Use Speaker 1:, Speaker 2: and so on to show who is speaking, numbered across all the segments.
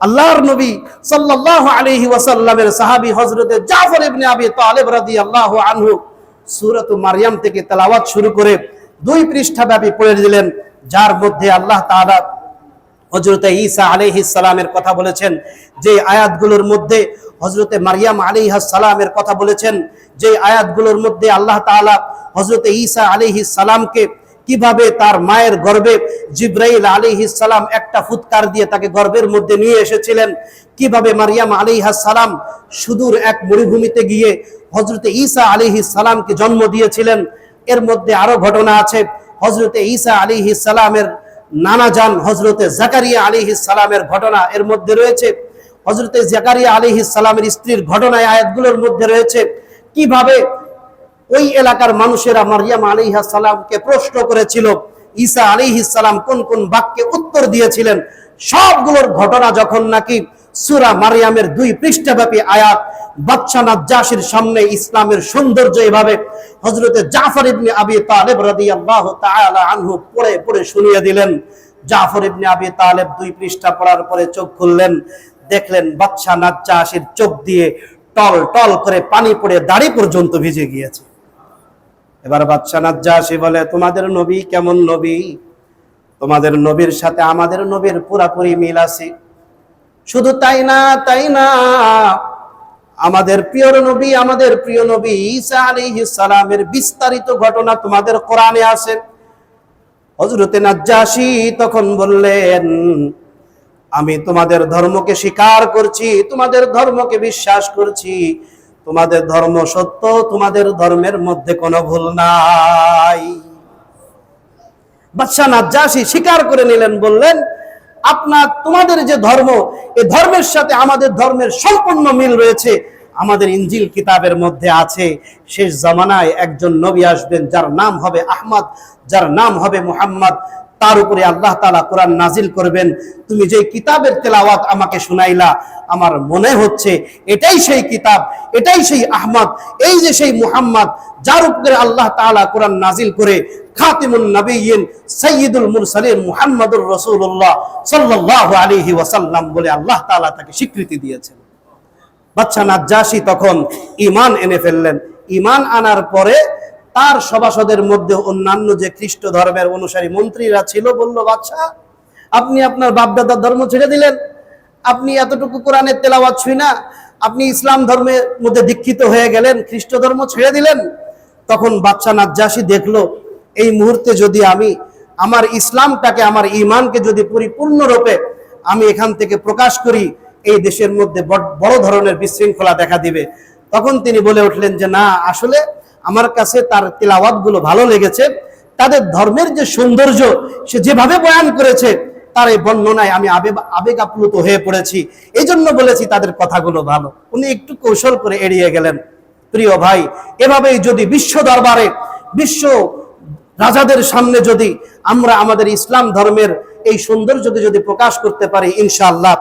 Speaker 1: আল্লাহর নবী ওয়াসাল্লামের জাফর ইবনে আবি তালেব আনহু থেকে তেলাওয়াত শুরু করে দুই পৃষ্ঠা ব্যাপী পড়ে দিলেন, যার মধ্যে আল্লাহ তাআলা হজরতে ঈসা আলাইহিস সালামের কথা বলেছেন, যে আয়াতগুলোর মধ্যে হজরতে মারিয়াম আলাইহিস সালামের কথা বলেছেন, যে আয়াতগুলোর মধ্যে আল্লাহ তাআলা হজরতে ঈসা আলাইহিস সালামকে কীভাবে তার মায়ের গর্ভে জিব্রাইল আলাইহিস সালাম একটা ফুৎকার দিয়ে তাকে গর্ভের মধ্যে নিয়ে এসেছিলেন? কীভাবে মারিয়াম আলী সালাম সুদূর এক মরুভূমিতে গিয়ে হজরতে ঈসা আলাইহিস সালামকে জন্ম দিয়েছিলেন? এর মধ্যে আরও ঘটনা আছে। হজরতে ঈসা আলাইহিস সালামের নানা যান হজরতে জাকারিয়া আলিহিস সালামের ঘটনা এর মধ্যে রয়েছে। হজরতে জাকারিয়া আলিহিস সালামের স্ত্রীর ঘটনায় আয়াতগুলোর মধ্যে রয়েছে। কীভাবে ওই এলাকার মানুষেরা মারিয়াম আলিহা সালামকে প্রশ্ন করেছিল, ঈসা আলিহিস সালাম কোন কোন বাক্যে উত্তর দিয়েছিলেন? সবগুলোর ঘটনা যখন নাকি সুরা মারিয়ামের দুই পৃষ্ঠাব্যাপী আয়াত, বাদশা নাজ্জাসির সামনে ইসলামের সৌন্দর্য এভাবে হজরতে জাফর ইবনে আবি তালেব রাদিয়াল্লাহু তাআলা আনহু পড়ে পড়ে শুনিয়ে দিলেন। জাফর ইবনে আবি তালেব দুই পৃষ্ঠা পড়ার পরে চোখ খুললেন, দেখলেন বাদশা নাজ্জাসির চোখ দিয়ে টল টল করে পানি পড়ে দাড়ি পর্যন্ত ভিজে গিয়েছে। এবার বাদশা নাজ্জাসি বলে, তোমাদের নবী কেমন নবী? তোমাদের নবীর সাথে আমাদের নবীর পুরাপুরি মিল আছে। শুধু তাই না তাই না, আমাদের প্রিয় নবী, আমাদের প্রিয় নবী ঈসা আলাইহিস সালামের বিস্তারিত ঘটনা তোমাদের কোরআনে আছে। হযরতে নাজ্জাশী তখন বললেন, আমি তোমাদের ধর্মকে স্বীকার করছি, তোমাদের ধর্মকে বিশ্বাস করছি। তোমাদের ধর্ম সত্য, তোমাদের ধর্মের মধ্যে কোনো ভুল নাই। বাদশাহ নাজ্জাশী স্বীকার করে নিলেন, বললেন, আপনার, তোমাদের যে ধর্ম এই ধর্মের সাথে আমাদের ধর্মের সম্পূর্ণ মিল রয়েছে। আমাদের ইঞ্জিল কিতাবের মধ্যে আছে, শেষ জামানায় একজন নবী আসবেন, যার নাম হবে আহমদ, যার নাম হবে মুহাম্মদ তার উপরে আল্লাহ তাআলা কোরআন নাজিল করবেন। তুমি যে কিতাবের তেলাওয়াত আমাকে শুনাইলা, আমার মনে হচ্ছে এটাই সেই কিতাব, এটাই সেই আহমদ, এই যে সেই মুহাম্মদ, যার উপরে আল্লাহ তাআলা কোরআন নাজিল করে খাতিমুন নবিয়িন সাইয়্যিদুল মুরসালিন মুহাম্মদুর রাসূলুল্লাহ সাল্লাল্লাহু আলাইহি ওয়াসাল্লাম বলে আল্লাহ তাআলা তাকে স্বীকৃতি দিয়েছেন। বাচ্চা নাজ্জাসী তখন ঈমান এনে ফেললেন। ইমান আনার পরে তার সভাসদের মধ্যে অন্যান্য যে খ্রিস্ট ধর্মের অনুসারী মন্ত্রীরা ছিল, বলল বাচ্চা আপনি আপনার বাপদাদার ধর্ম ছেড়ে দিলেন। আপনি এতটুকু কোরআনের তেলাওয়াত ছুই না। আপনি ইসলাম ধর্মের মধ্যে দীক্ষিত হয়ে গেলেন, খ্রিস্ট ধর্ম ছেড়ে দিলেন। তখন বাচ্চা নাজ্জাসী দেখল, এই মুহূর্তে যদি আমি আমার ইসলামটাকে, আমার ইমানকে যদি পরিপূর্ণরূপে আমি এখান থেকে প্রকাশ করি, এই দেশের মধ্যে বড়- বড় ধরনের বিশৃঙ্খলা দেখা দিবে। তখন তিনি বলে উঠলেন যে, না, আসলে আমার কাছে তার তিলাওয়াতগুলো ভালো লেগেছে। তাদের ধর্মের যে সৌন্দর্য, সে যেভাবে বয়ান করেছে, তার এই বর্ণনায় আমি আবেগ আবেগ আপ্লুত হয়ে পড়েছি। এই জন্য বলেছি তাদের কথাগুলো ভালো। উনি একটু কৌশল করে এড়িয়ে গেলেন। প্রিয় ভাই, এভাবেই যদি বিশ্ব দরবারে, বিশ্ব রাজাদের সামনে যদি আমরা আমাদের ইসলাম ধর্মের এই সৌন্দর্যকে যদি প্রকাশ করতে পারি, ইনশাআল্লাহ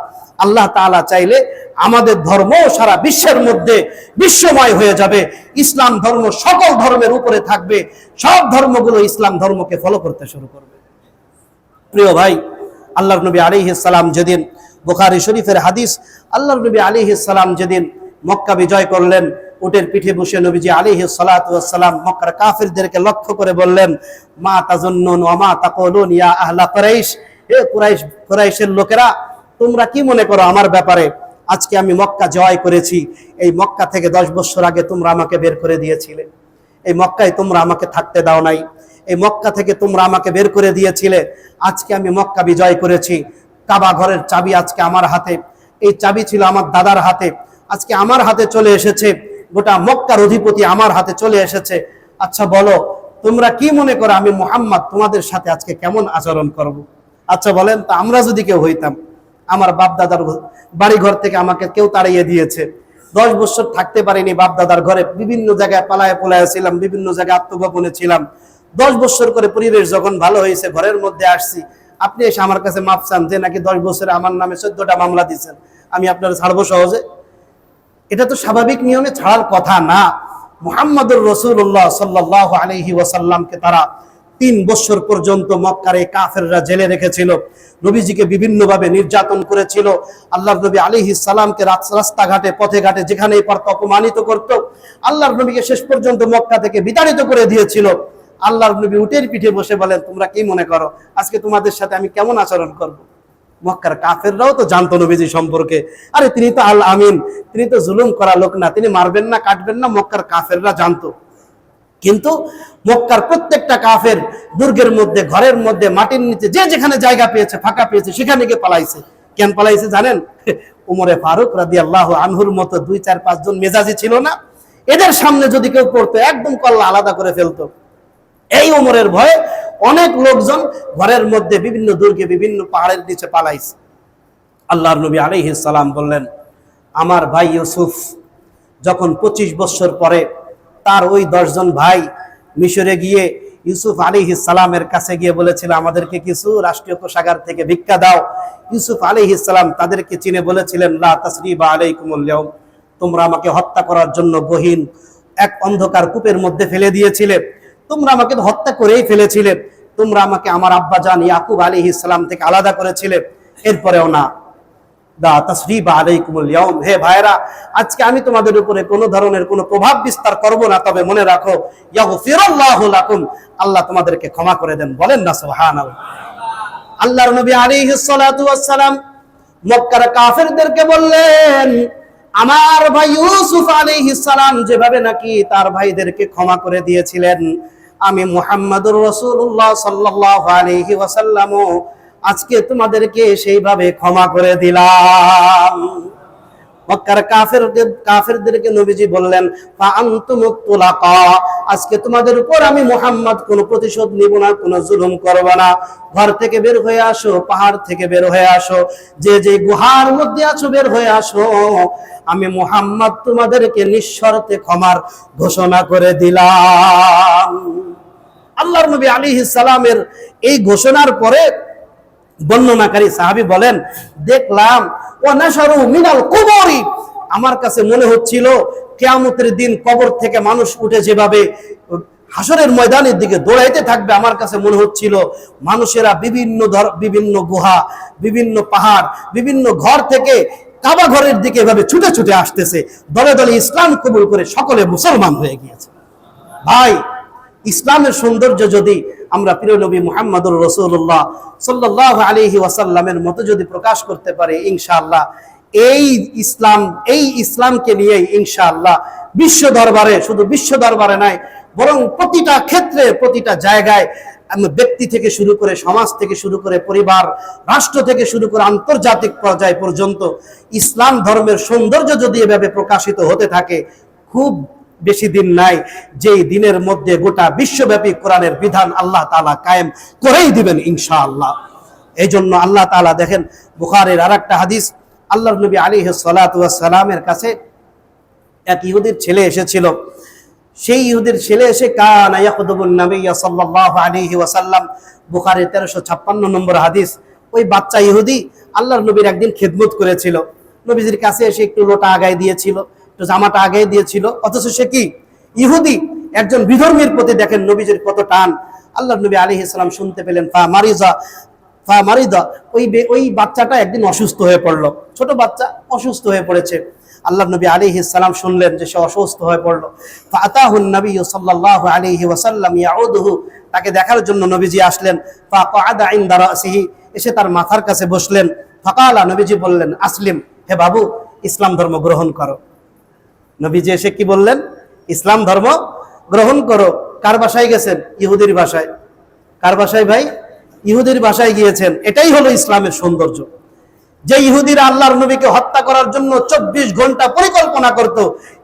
Speaker 1: আল্লাহ তাআলা চাইলে আমাদের ধর্ম সারা বিশ্বের মধ্যে বিশ্বময় হয়ে যাবে। ইসলাম ধর্ম সকল ধর্মের উপরে থাকবে। সব ধর্মগুলো ইসলাম ধর্মকে ফলো করতে শুরু করবে। প্রিয় ভাই, আল্লাহর নবী আলাইহিস সালাম যেদিন বুখারী শরীফের হাদিস, আল্লাহর নবী আলাইহিস সালাম যেদিন মক্কা বিজয় করলেন, উটের পিঠে বসে নবীজি সালাতু সালাম মক্কার কাফিরদেরকে লক্ষ্য করে বললেন, মা তাজুন্নুন ওয়া মা তাকুলুন ইয়া আহলা কুরাইশ। হে কুরাইশ, কুরাইশের লোকেরা তোমরা কি মনে করো আমার ব্যাপারে? আজকে আমি মক্কা জয় করেছি। এই মক্কা থেকে দশ বছর আগে তোমরা আমাকে বের করে দিয়েছিলে। এই মক্কায় তোমরা আমাকে থাকতে দাও নাই। এই মক্কা থেকে তোমরা আমাকে বের করে দিয়েছিলে। আজকে আমি মক্কা বিজয় করেছি। কাবা ঘরের চাবি আজকে আমার হাতে। এই চাবি ছিল আমার দাদার হাতে। আজকে আমার হাতে চলে এসেছে। গোটা মক্কার অধিপতি আমার হাতে চলে এসেছে। আচ্ছা বলো, তোমরা কি মনে করো আমি মোহাম্মদ তোমাদের সাথে আজকে কেমন আচরণ করব। আচ্ছা বলেন তা, আমরা যদি কেউ হইতাম। আমার বাপ দাদার বাড়ি ঘর থেকে আমাকে কেউ তাড়িয়ে দিয়েছে। দশ বছর থাকতে পারিনি বাপ দাদার ঘরে। বিভিন্ন জায়গায় পালায় পোলায় ছিলাম, বিভিন্ন জায়গায় আত্মগোপনে ছিলাম। দশ বছর করে পরিবেশ যখন ভালো হয়েছে, ঘরের মধ্যে আসছি। আপনি এসে আমার কাছে মাপ চান যে নাকি দশ বছরে আমার নামে চোদ্দটা মামলা দিচ্ছেন। আমি আপনার ছাড়বো সহজে? এটা তো স্বাভাবিক নিয়মে ছাড়ার কথা না। মুহাম্মদুর রসুল্লাহ সাল্লাহ আলহি ওয়াসাল্লামকে তারা তিন বছর পর্যন্ত মক্কার এই কাফেররা জেলে রেখেছিল। নবীজিকে বিভিন্নভাবে নির্যাতন করেছিল। আল্লাহর নবী আলী সালামকে রাস্তাঘাটে পথে ঘাটে যেখানেই পারত অপমানিত করত, আল্লাহর নবীকে শেষ পর্যন্ত মক্কা থেকে বিতাড়িত করে দিয়েছিল। আল্লাহর নবী উটের পিঠে বসে বলেন, তোমরা কি মনে করো, আজকে তোমাদের সাথে আমি কেমন আচরণ করব। মক্কার কাফেররাও তো জানতো নবীজি সম্পর্কে। আরে তিনি তো আল আমিন তিনি তো জুলুম করা লোক না, তিনি মারবেন না, কাটবেন না, মক্কার কাফেররা জানতো। কিন্তু মক্কার প্রত্যেকটা কাফের দুর্গের মধ্যে, ঘরের মধ্যে, মাটির নিচে, যে যেখানে জায়গা পেয়েছে, ফাঁকা পেয়েছে, সেখানে গিয়ে পালাইছে। কেন পালাইছে জানেন? উমরে ফারুক রাদি আল্লাহ আনহুর মতো দুই, চার পাঁচজন মেজাজি ছিল না। এদের সামনে যদি কেউ পড়তো, একদম কল্লা আলাদা করে ফেলতো। এই উমরের ভয়ে অনেক লোকজন ঘরের মধ্যে বিভিন্ন দুর্গে, বিভিন্ন পাহাড়ের নিচে পালাইছে। আল্লাহর নবী আলাইহিস সালাম বললেন, আমার ভাই ইউসুফ যখন পঁচিশ বছর পরে তার ওই দশজন ভাই মিশরে গিয়ে ইউসুফ আলী সালামের কাছে গিয়ে বলেছিল, আমাদেরকে কিছু রাষ্ট্রীয় কোষাগার থেকে ভিক্ষা দাও। ইউসুফ আলী সালাম তাদেরকে চিনে বলেছিলেন তোমরা আমাকে হত্যা করার জন্য গহীন এক অন্ধকার কূপের মধ্যে ফেলে দিয়েছিলে। তোমরা আমাকে হত্যা করেই ফেলেছিলে। তোমরা আমাকে আমার আব্বা জান ইয়াকুব আলী ইসলাম থেকে আলাদা করেছিলে। এরপরেও না। দা তসরিব আলাইকুমুল ইয়াউম। হে ভাইরা আজকে আমি তোমাদের উপরে ধরনের কোনো প্রভাব বিস্তার করব না, তবে মনে রাখো, ইয়াগফিরুল্লাহু লাকুম, আল্লাহ তোমাদেরকে ক্ষমা করে দেন। বলেন না, সুবহানাল্লাহ। আল্লাহর নবী আলাইহিস সালাতু ওয়াস সালাম মক্কার কাফেরদেরকে বললেন, আমার ভাই ইউসুফ আলাইহিস সালাম যেভাবে নাকি তার ভাইদেরকে ক্ষমা করে দিয়েছিলেন, আমি মুহাম্মাদুর রাসূলুল্লাহ সাল্লাল্লাহু আলাইহি ওয়াসাল্লামও আজকে তোমাদেরকে সেইভাবে ক্ষমা করে দিলাম। মক্কার কাফের কাফেরদেরকে নবীজি বললেন আজকে তোমাদের উপর আমি মুহাম্মদ কোনো প্রতিশোধ নিব না, কোনো জুলুম করব না। ঘর থেকে বের হয়ে আসো, পাহাড় থেকে বের হয়ে আসো। যে যে গুহার মধ্যে আছো, বের হয়ে আসো। আমি মুহাম্মদ তোমাদেরকে নিঃশর্তে ক্ষমার ঘোষণা করে দিলাম। আল্লাহর নবী আলাইহিস সালামের এই ঘোষণার পরে বর্ণনাকারী সাহাবী বলেন, দেখলাম ও নাসারু মিনাল কুবরি। আমার কাছে মনে হচ্ছিল, কেয়ামতের দিন কবর থেকে মানুষ উঠে যেভাবে হাসরের ময়দানের দিকে দৌড়াইতে থাকবে, আমার কাছে মনে হচ্ছিল, মানুষেরা বিভিন্ন ধর, বিভিন্ন গুহা, বিভিন্ন পাহাড়, বিভিন্ন ঘর থেকে কাবা ঘরের দিকে এভাবে ছুটে ছুটে আসতেছে। দলে দলে ইসলাম কবুল করে সকলে মুসলমান হয়ে গিয়েছে। ভাই ইসলামের সৌন্দর্য যদি আমরা প্রিয় নবী মুহাম্মদুর রসুল্লাহ সাল্লাহ আলহি ওয়াসাল্লামের মতো যদি প্রকাশ করতে পারি, ইনশাআল্লাহ, এই ইসলাম, এই ইসলামকে নিয়েই ইনশাআল্লাহ বিশ্ব দরবারে, শুধু বিশ্ব দরবারে নাই, বরং প্রতিটা ক্ষেত্রে, প্রতিটা জায়গায় ব্যক্তি থেকে শুরু করে সমাজ থেকে শুরু করে পরিবার, রাষ্ট্র থেকে শুরু করে আন্তর্জাতিক পর্যায় পর্যন্ত ইসলাম ধর্মের সৌন্দর্য যদি এভাবে প্রকাশিত হতে থাকে, খুব বেশি দিন নাই, যেই দিনের মধ্যে গোটা বিশ্বব্যাপী কোরআনের বিধান আল্লাহ তালা কায়েম করেই দিবেন ইনশাআল্লাহ। এই জন্য আল্লাহ তালা দেখেন বুখারের আর একটা হাদিস আল্লাহ নবী আলী সালামের কাছে এক ইহুদির ছেলে এসেছিল। সেই ইহুদির ছেলে এসে ওয়াসাল্লাম। বুখারীর 1356 নম্বর হাদিস, ওই বাচ্চা ইহুদি আল্লাহর নবীর একদিন খেদমত করেছিল। নবীজির কাছে এসে একটু লোটা আগায় দিয়েছিল। একটু জামাটা আগায় দিয়েছিল। অথচ সে কি? ইহুদি। একজন বিধর্মীর প্রতি দেখেন নবীজির কত টান। আল্লাহর নবী আলাইহিস সালাম শুনতে পেলেন, ফা মারিজা, ফা মারিদা ওই ওই বাচ্চাটা একদিন অসুস্থ হয়ে পড়ল। ছোট বাচ্চা অসুস্থ হয়ে পড়েছে। আল্লাহ নবী আলাইহি সালাম শুনলেন যে সে অসুস্থ হয়ে পড়ল। ফাতাহুন নবী সাল্লাল্লাহু আলাইহি ওয়াসাল্লাম ইয়াউদুহু। তাকে দেখার জন্য নবীজি আসলেন। ফা ফাকাদা ইনদা রাসিহি। এসে তার মাথার কাছে বসলেন। ফাকালা, নবীজি বললেন, আসলিম, হে বাবু, ইসলাম ধর্ম গ্রহণ করো। নবীজি এসে কি বললেন? ইসলাম ধর্ম গ্রহণ করো। কার বাসায় গেছেন? ইহুদির বাসায়। কার বাসায় ভাই? ইহুদির বাসায় গিয়েছেন। এটাই হলো ইসলামের সৌন্দর্য। যে ইহুদিরা আল্লাহর নবীকে হত্যা করার জন্য চব্বিশ ঘণ্টা পরিকল্পনা করত,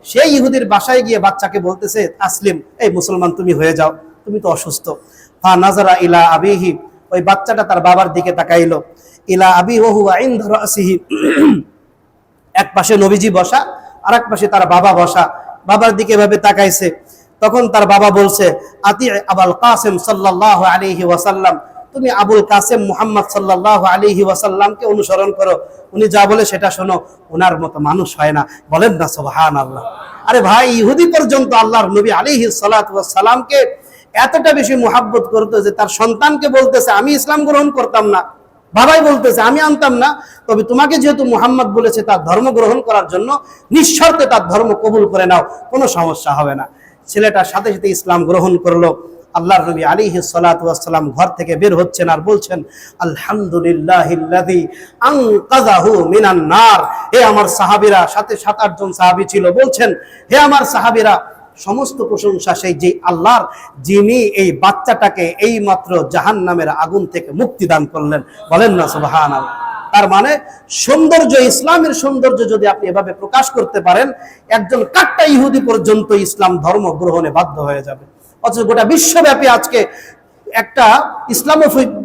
Speaker 1: সেই ইহুদির বাসায় গিয়ে বাচ্চাকে বলতেছে আসলিম এই মুসলমান তুমি হয়ে যাও। তুমি তো অসুস্থ। ফা নাজারা ইলা আবিহি, ওই বাচ্চাটা তার বাবার দিকে তাকাইলো। ইলা আবি ওহু আইন রাসিহি। এক পাশে নবীজি বসা আর এক পাশে তার বাবা বসা, বাবার দিকে এভাবে তাকাইছে। তখন তার বাবা বলছে, আতি আবাল কাসেম সাল্লাল্লাহু আলাইহি ওয়াসাল্লাম, তুমি আবুল কাসেম মুহাম্মদ সাল্লাল্লাহু আলাইহি ওয়াসাল্লামকে অনুসরণ করো। উনি যা বলে সেটা শোনো ওনার মতো মানুষ হয় না। বলেন না, সুবহানাল্লাহ। আরে ভাই, ইহুদি পর্যন্ত আল্লাহর নবী আলাইহি সালাতু ওয়াসালামকে এতটা বেশি মোহাব্বত করতো যে তার সন্তানকে বলতেছে, আমি ইসলাম গ্রহণ করতাম না। বাবাই বলতেছে, আমি আনতাম না, তবে তোমাকে যেহেতু মুহাম্মদ বলেছে তার ধর্ম গ্রহণ করার জন্য নিঃশর্তে তার ধর্ম কবুল করে নাও, কোনো সমস্যা হবে না। ছেলেটার সাথে সাথে ইসলাম গ্রহণ করল। আল্লাহর নবী আলী সালাম ঘর থেকে বের হচ্ছেন আর বলছেন আলহামদুলিল্লাহ আমার সাহাবীরা, সাথে সাত আটজন সাহাবী ছিল, বলছেন, হে আমার সাহাবীরা সমস্ত প্রশংসা সেই যে আল্লাহর, যিনি এই বাচ্চাটাকে এই মাত্র জাহান নামের আগুন থেকে মুক্তি দান করলেন। বলেন না সুবাহান তার মানে সৌন্দর্য, ইসলামের সৌন্দর্য যদি আপনি এভাবে প্রকাশ করতে পারেন, একজন কাট্টা ইহুদি পর্যন্ত ইসলাম ধর্ম গ্রহণে বাধ্য হয়ে যাবে। অথচ গোটা বিশ্বব্যাপী আজকে একটা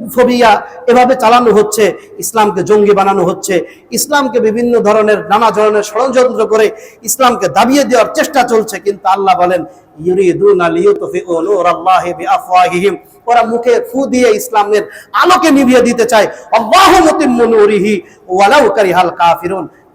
Speaker 1: ইসলামোফোবিয়া এভাবে চালানো হচ্ছে, ইসলামকে জঙ্গি বানানো হচ্ছে, ইসলামকে বিভিন্ন ধরনের নানা ধরনের ষড়যন্ত্র করে ইসলামকে দাবিয়ে দেওয়ার চেষ্টা চলছে, কিন্তু আল্লাহ বলেন ওরা মুখে ফু দিয়ে ইসলামের আলোকে নিভিয়ে দিতে চায়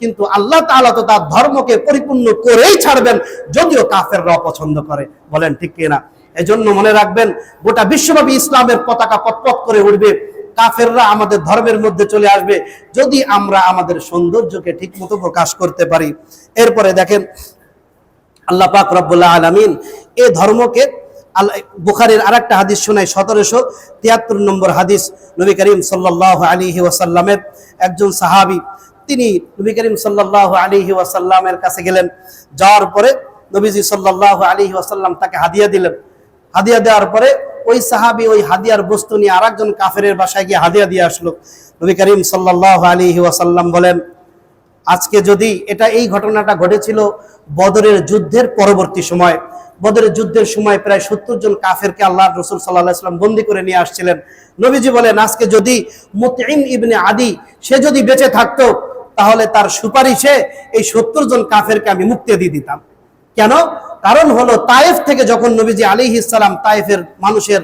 Speaker 1: কিন্তু আল্লাহ তাআলা তো তার ধর্মকে পরিপূর্ণ করেই ছাড়বেন, যদিও কাফেররা অপছন্দ করে। বলেন, ঠিক কিনা? এজন্য মনে রাখবেন, গোটা বিশ্বব্যাপী ইসলামের পতাকা পতপত করে উঠবে কাফেররা আমাদের ধর্মের মধ্যে চলে আসবে। যদি আমরা আমাদের সৌন্দর্যকে ঠিকমতো প্রকাশ করতে পারি। এরপরে দেখেন, আল্লাহ পাক রব্বুল্লাহ আলমিন এ ধর্মকে বুখারের আর একটা হাদিস শোনায়, সতেরোশো তিয়াত্তর নম্বর হাদিস। নবী করিম সাল্লাহ আলিহি ওয়াসাল্লামের একজন সাহাবি, তিনি নবী করিম সাল্লাহ আলিহি ওয়াসাল্লামের কাছে গেলেন। যাওয়ার পরে নবীজি সাল্লাহ আলিহি ওয়াসাল্লাম তাকে হাদিয়া দিলেন। হাদিয়া দেওয়ার পরে ওই সাহাবি ওই হাদিয়ার বস্তু নিয়ে আর একজন কাফেরের বাসায় গিয়ে হাদিয়া দিয়ে আসলো। নবী করিম সাল্লাহ আলিহি ওয়াসাল্লাম বলেন, আজকে যদি এটা এই ঘটনাটা ঘটেছিল বদরের যুদ্ধের পরবর্তী সময়, বদরের যুদ্ধের সময় প্রায় সত্তর জন কাফেরকে আল্লাহ রসুল সাল্লাহ বন্দি করে নিয়ে আসছিলেন। নবীজি বলেন, আজকে যদি মুতিম ইবনে আদি, সে যদি বেঁচে থাকতো, তাহলে তার সুপারিশে এই সত্তর জন কাফেরকে আমি মুক্তি দিয়ে দিতাম। কেন? কারণ হলো তায়েফ থেকে যখন নবীজি আলী ইসালাম তায়েফের মানুষের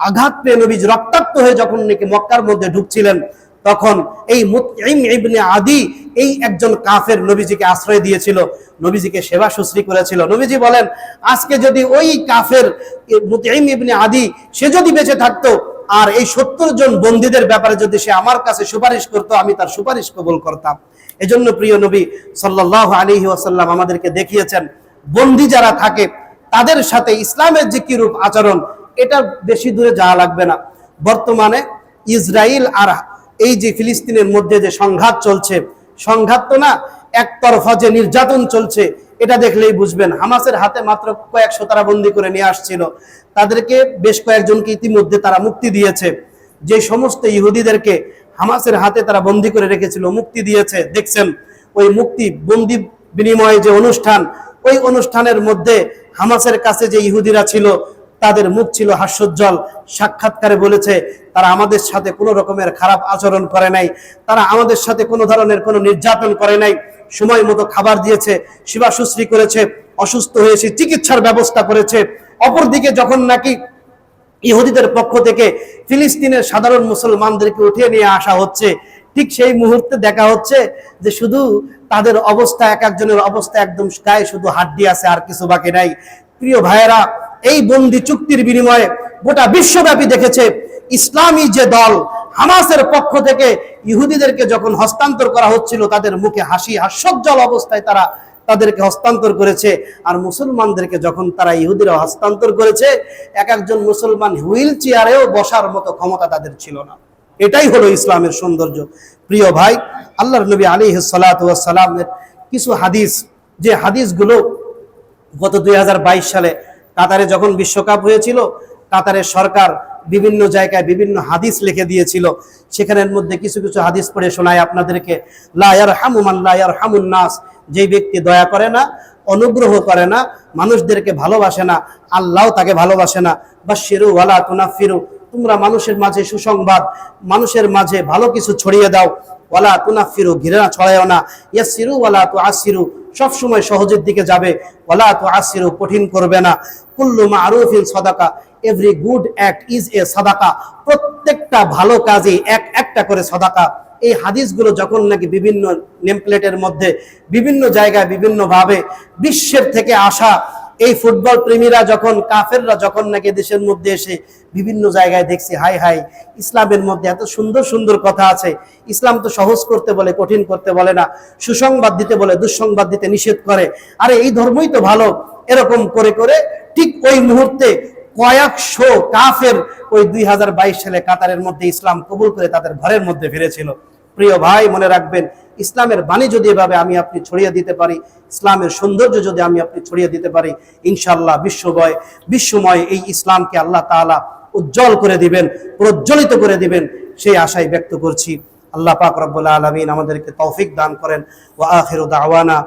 Speaker 1: আঘাত পেয়ে নবীজ রক্তাক্ত হয়ে যখন নাকি মক্কার মধ্যে ঢুকছিলেন, তখন এই মুতঈম ইবনে আদি এই একজন কাফের নবীজিকে আশ্রয় দিয়েছিল, নবীজিকে সেবা শুশ্রী করেছিল। নবীজি বলেন, আজকে যদি ওই কাফের মুতঈম ইবনে আদি, সে যদি বেঁচে থাকতো, আর এই সত্তর জন বন্দীদের ব্যাপারে যদি সে আমার কাছে সুপারিশ করতো, আমি তার সুপারিশ কবুল করতাম। এজন্য প্রিয় নবী সাল্লাহ আলী ওয়াসাল্লাম আমাদেরকে দেখিয়েছেন বন্দী যারা থাকে, তাদের সাথে ইসলামের যে কিরূপ আচরণ, এটা বেশি দূরে যাওয়া লাগবে না। বর্তমানে ইসরায়েল আর এই যে ফিলিস্তিনের মধ্যে যে সংঘাত চলছে, সংঘাত তো না, একতরফা যে নির্যাতন চলছে, এটা দেখলেই বুঝবেন। হামাসের হাতে মাত্র কয়েকশো তারা বন্দি করে নিয়ে আসছিল। তাদেরকে বেশ কয়েকজনকে ইতিমধ্যে তারা মুক্তি দিয়েছে। যে সমস্ত ইহুদিদেরকে হামাসের হাতে তারা বন্দি করে রেখেছিল, মুক্তি দিয়েছে। দেখছেন, ওই মুক্তি বন্দি বিনিময়ে যে অনুষ্ঠান ওই অনুষ্ঠানের মধ্যে হামাসের কাছে যে ইহুদিরা ছিল, তাদের মুখ ছিল হাস্যোজ্জ্বল। সাক্ষাৎকারে বলেছে, তারা আমাদের সাথে কোনো রকমের খারাপ আচরণ করে নাই। তারা আমাদের সাথে কোনো ধরনের কোনো নির্যাতন করে নাই। সময় মতো খাবার দিয়েছে, সেবা শুশ্রী করেছে, অসুস্থ হয়েছে চিকিৎসার ব্যবস্থা করেছে। অপরদিকে যখন নাকি ইহুদিদের পক্ষ থেকে ফিলিস্তিনের সাধারণ মুসলমানদেরকে উঠিয়ে নিয়ে আসা হচ্ছে ঠিক সেই মুহূর্তে দেখা হচ্ছে যে শুধু তাদের অবস্থা, এক একজনের অবস্থা একদম গায়ে শুধু হাড্ডি আছে, আর কিছু বাকি নাই। প্রিয় ভাইয়েরা, এই বন্দি চুক্তির বিনিময়ে গোটা বিশ্বব্যাপী দেখেছে ইসলামী যে দল, হামাসের পক্ষ থেকে ইহুদিদেরকে যখন হস্তান্তর করা হচ্ছিল, তাদের মুখে হাসি, হাস্যজ্জ্বল অবস্থায় তারা তাদেরকে হস্তান্তর করেছে। আর মুসলমানদেরকে যখন তারা ইহুদিরা হস্তান্তর করেছে, এক একজন মুসলমান হুইল চেয়ারেও বসার মতো ক্ষমতা তাদের ছিল না। এটাই হলো ইসলামের সৌন্দর্য। প্রিয় ভাই, আল্লাহর নবী আলী সালামের কিছু হাদিস, যে হাদিসগুলো গত দুই হাজার বাইশ সালে কাতারে যখন বিশ্বকাপ হয়েছিল কাতারের সরকার বিভিন্ন জায়গায় বিভিন্ন হাদিস লিখে দিয়েছিল। সেখানের মধ্যে কিছু কিছু হাদিস পড়ে শোনায় আপনাদেরকে। লায়ার হামুমান লায়ার হামুন নাস, যেই ব্যক্তি দয়া করে না, অনুগ্রহ করে না, মানুষদেরকে ভালোবাসে না, আল্লাহ তাকে ভালোবাসে না বা শিরু ওয়ালা তুনাফিরু তোমরা মানুষের মাঝে সুসংবাদ, মানুষের মাঝে ভালো কিছু ছড়িয়ে দাও। ওয়ালা তুনাফিরু ঘিরা ছড়ায়ও না। ইয়াসিরু ওয়ালা তু আসিরু সবসময় সহজের দিকে যাবে। ওয়ালা তু আসিরু কঠিন করবে না। কুল্লু মারুফিন সদাকা every good act is a সদাকা। প্রত্যেকটা ভালো কাজে এক একটা করে সদাকা। এই হাদিসগুলো যখন নাকি বিভিন্ন নেমপ্লেটের মধ্যে, বিভিন্ন জায়গায় বিভিন্নভাবে বিশ্বের থেকে আসা এই ফুটবল প্রেমীরা যখন, কাফেররা যখন নাকি দেশের মধ্যে এসে বিভিন্ন জায়গায় দেখছি হাই হাই ইসলামের মধ্যে এত সুন্দর সুন্দর কথা আছে। ইসলাম তো সহজ করতে বলে, কঠিন করতে বলে না, সুসংবাদ দিতে বলে, দুঃসংবাদ দিতে নিষেধ করে। আরে, এই ধর্মই তো ভালো। এরকম করে করে ঠিক ওই মুহূর্তে কয়েকশো কাফের ওই দুই হাজার বাইশ সালে কাতারের মধ্যে ইসলাম কবুল করে তাদের ঘরের মধ্যে ফিরেছিল। প্রিয় ভাই, মনে রাখবেন ইসলামের বাণী যদি এভাবে আমি আপনি ছড়িয়ে দিতে পারি, ইসলামের সৌন্দর্য যদি আমি আপনি ছড়িয়ে দিতে পারি ইনশাল্লাহ বিশ্বময় বিশ্বময় এই ইসলামকে আল্লাহ তালা উজ্জ্বল করে দিবেন, প্রজ্বলিত করে দিবেন, সেই আশাই ব্যক্ত করছি। আল্লাহ পাক রব্বুল্লা আলমিন আমাদেরকে তৌফিক দান করেন। ও আখিরু দাওয়ানা